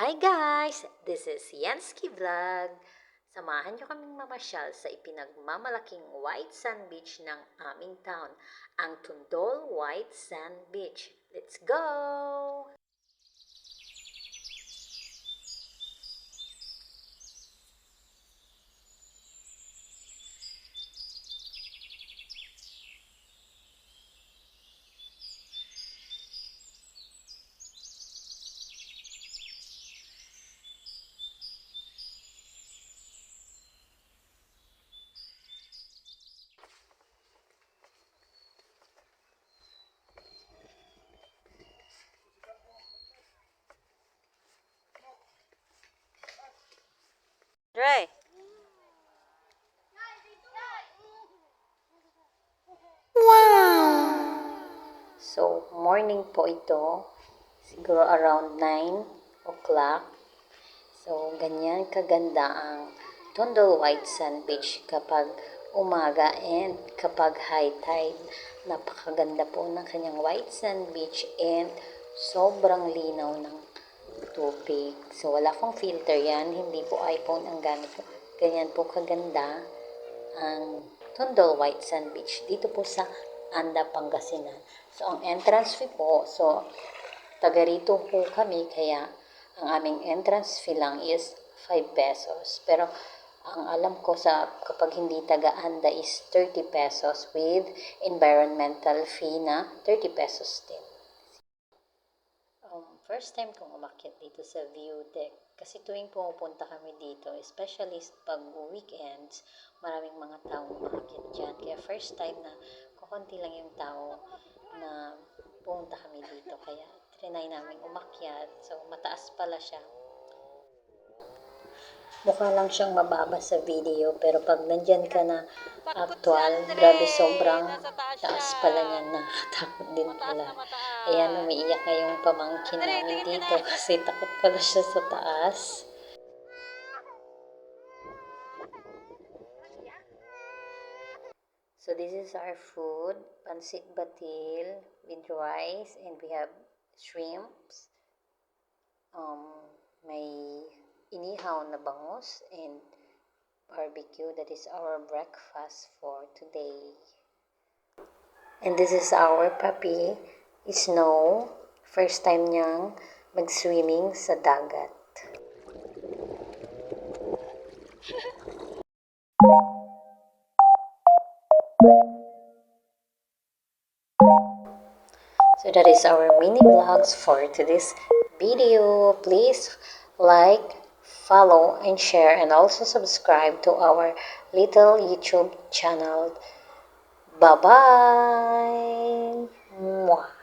Hi guys! This is Yansky Vlog. Samahan niyo kaming mamasyal sa ipinagmamalaking white sand beach ng aming town, ang Tundol White Sand Beach. Let's go! Dre! So, morning po ito. Siguro around 9 o'clock. So, ganyan kaganda ang Tondo White Sand Beach kapag umaga and kapag high tide. Napakaganda po ng kanyang white sand beach and sobrang linaw ng tubig. So, wala pong filter yan. Hindi po iPhone ang gamit ko. Ganyan po kaganda ang Tondo White Sand Beach dito po sa Anda, Pangasinan. So, ang entrance fee po, so, taga rito po kami, kaya ang aming entrance fee lang is 5 pesos. Pero, ang alam ko sa kapag hindi taga Anda is 30 pesos with environmental fee na 30 pesos din. First time kong umakyat dito sa view deck. Kasi tuwing pumupunta kami dito, especially pag weekends, maraming mga taong umakyat dyan. Kaya first time na kukunti lang yung tao na pumunta kami dito. Kaya trinay namin umakyat. So, mataas pala siya. Mukha lang siyang mababa sa video, pero pag nandyan ka na actual, grabe sobrang taas pala niya, nakatakot din pala. Ayan, umiiyak nga yung pamangkin namin dito kasi takot pala siya sa taas. So this is our food, pansit batil with rice and we have shrimps. Um, inihaw na bangus and barbecue. That is our breakfast for today. And this is our puppy, Snow. First time niyang mag-swimming sa dagat. So that is our mini vlogs for today's video. Please like, follow, and share, and also subscribe to our little YouTube channel. Bye bye. Mwah.